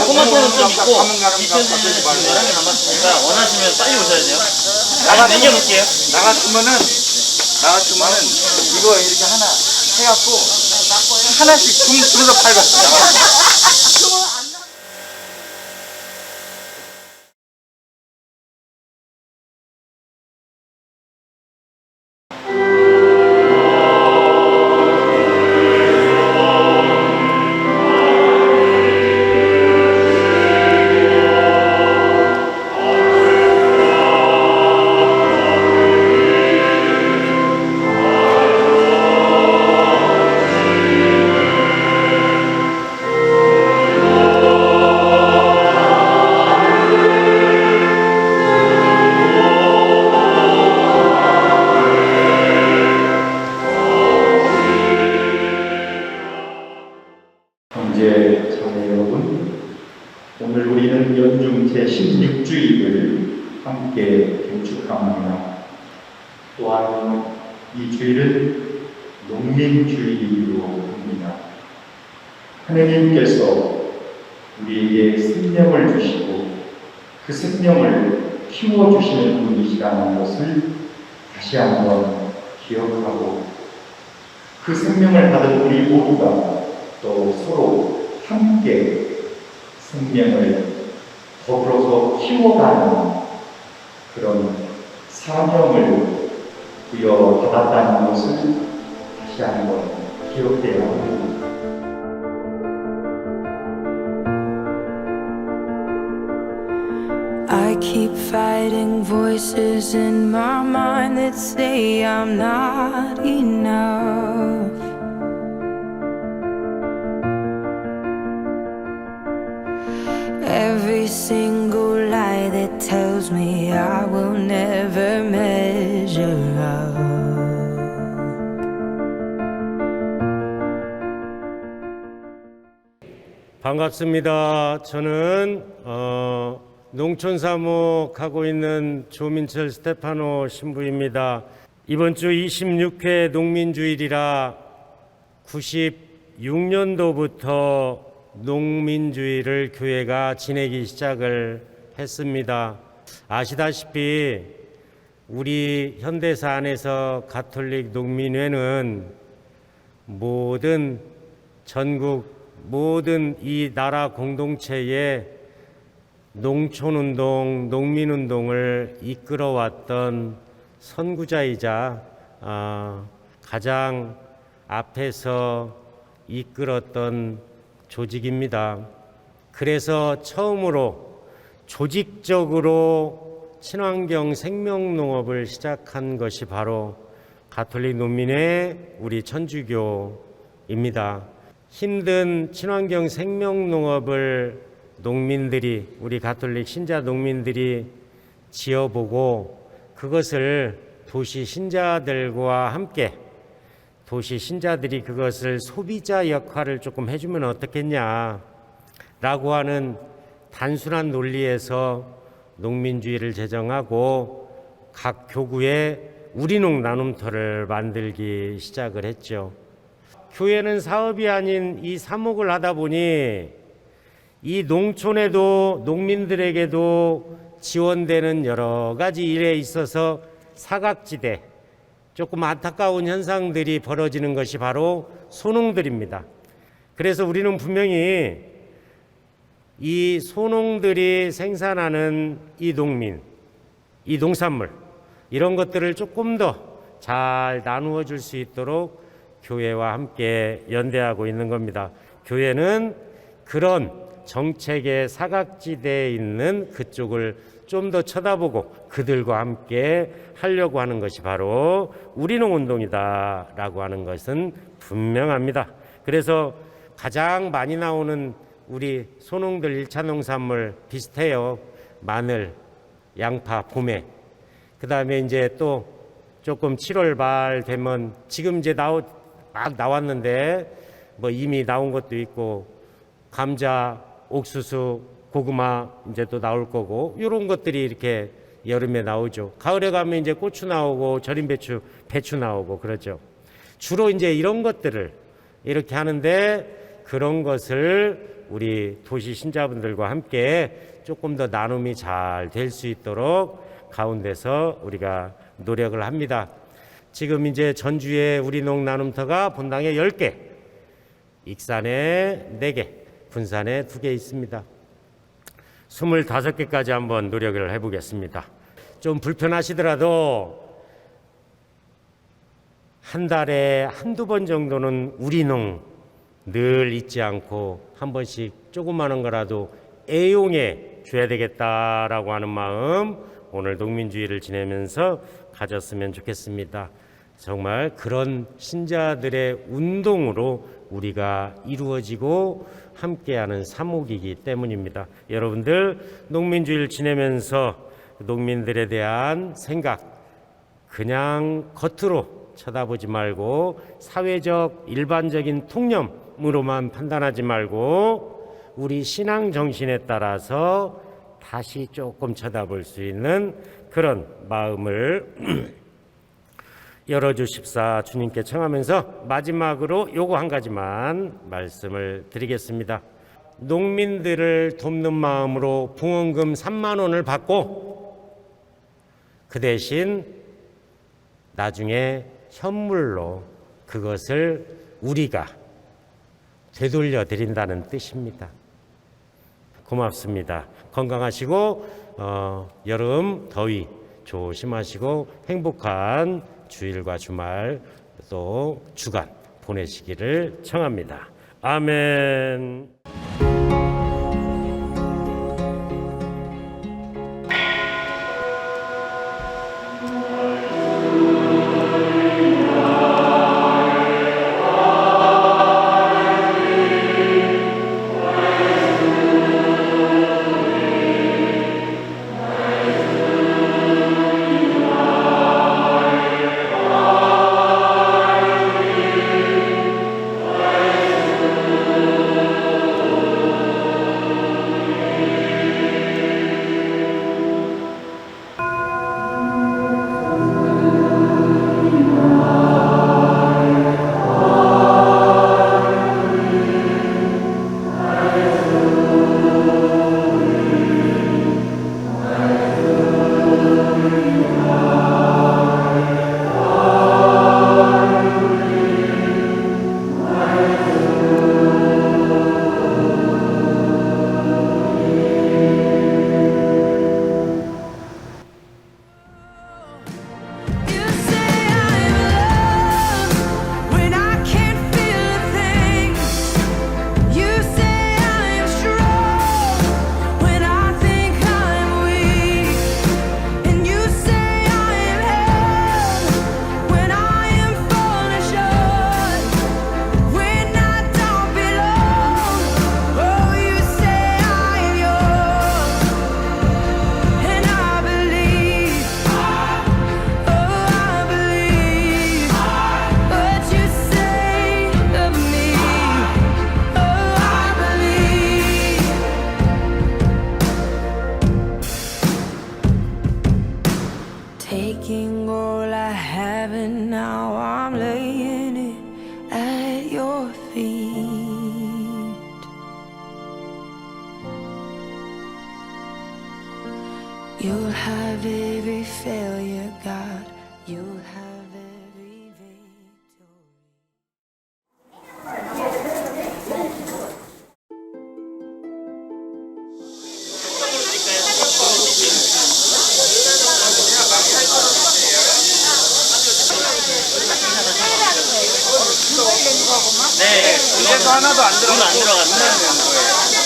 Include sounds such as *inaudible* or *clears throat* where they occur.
토마토는 좀 있고 밑에는 개 남았으니까 원하시면 빨리 오셔야 돼요. 나가- 남겨놓을게요. 나 같으면은 나 같으면은 이거 이렇게 하나 해갖고 하나씩 둥 들어서 팔겠어. 하느님께서 우리에게 생명을 주시고 그 생명을 키워주시는 분이시라는 것을 다시 한번 기억하고 그 생명을 받은 우리 모두가 또 서로 함께 생명을 더불어서 키워가는 그런 사명을 부여받았다는 것을 다시 한번 기억해야 합니다. Keep fighting voices in my mind that say I'm not enough. Every single lie that tells me I will never measure up. 반갑습니다. 저는 어, 농촌 사목하고 있는 조민철 스테파노 신부입니다. 이번 주 26회 농민주일이라 96년도부터 농민주일을 교회가 지내기 시작을 했습니다. 아시다시피 우리 현대사 안에서 가톨릭 농민회는 모든 전국 모든 이 나라 공동체의 농촌운동, 농민운동을 이끌어왔던 선구자이자 아, 가장 앞에서 이끌었던 조직입니다. 그래서 처음으로 조직적으로 친환경 생명농업을 시작한 것이 바로 가톨릭 농민의 우리 천주교입니다. 힘든 친환경 생명농업을 농민들이 우리 가톨릭 신자 농민들이 지어보고 그것을 도시 신자들과 함께 도시 신자들이 그것을 소비자 역할을 조금 해주면 어떻겠냐 라고 하는 단순한 논리에서 농민주의를 제정하고 각 교구에 우리농 나눔터를 만들기 시작을 했죠. 교회는 사업이 아닌 이 사목을 하다 보니 이 농촌에도 농민들에게도 지원되는 여러 가지 일에 있어서 사각지대 조금 안타까운 현상들이 벌어지는 것이 바로 소농들입니다. 그래서 우리는 분명히 이 소농들이 생산하는 이 농민, 이 농산물 이런 것들을 조금 더 잘 나누어 줄 수 있도록 교회와 함께 연대하고 있는 겁니다. 교회는 그런 정책의 사각지대에 있는 그쪽을 좀 더 쳐다보고 그들과 함께 하려고 하는 것이 바로 우리농 운동이다라고 하는 것은 분명합니다. 그래서 가장 많이 나오는 우리 소농들 일차 농산물 비슷해요. 마늘, 양파, 봄에. 그 다음에 이제 또 조금 7월 말 되면 지금 이제 나오 막 나왔는데 뭐 이미 나온 것도 있고 감자, 옥수수, 고구마 이제 또 나올 거고 이런 것들이 이렇게 여름에 나오죠. 가을에 가면 이제 고추 나오고 절임 배추, 배추 나오고 그러죠. 주로 이제 이런 것들을 이렇게 하는데 그런 것을 우리 도시 신자분들과 함께 조금 더 나눔이 잘 될 수 있도록 가운데서 우리가 노력을 합니다. 지금 이제 전주에 우리 농 나눔터가 본당에 10개, 익산에 4개, 군산에 2개 있습니다. 25개까지 한번 노력을 해보겠습니다. 좀 불편하시더라도 한 달에 한두 번 정도는 우리 농 늘 잊지 않고 한 번씩 조그마한 거라도 애용해 줘야 되겠다라고 하는 마음 오늘 농민주의를 지내면서 가졌으면 좋겠습니다. 정말 그런 신자들의 운동으로 우리가 이루어지고 함께하는 사목이기 때문입니다. 여러분들 농민주의를 지내면서 농민들에 대한 생각 그냥 겉으로 쳐다보지 말고 사회적 일반적인 통념으로만 판단하지 말고 우리 신앙 정신에 따라서 다시 조금 쳐다볼 수 있는 그런 마음을 *clears throat* 열어주십사 주님께 청하면서 마지막으로 요거 한 가지만 말씀을 드리겠습니다. 농민들을 돕는 마음으로 붕원금 3만 원을 받고 그 대신 나중에 현물로 그것을 우리가 되돌려 드린다는 뜻입니다. 고맙습니다. 건강하시고 어, 여름 더위 조심하시고 행복한 주일과 주말 또 주간 보내시기를 청합니다. 아멘. Taking all I have and now I'm laying 하나도 안돈안 거예요.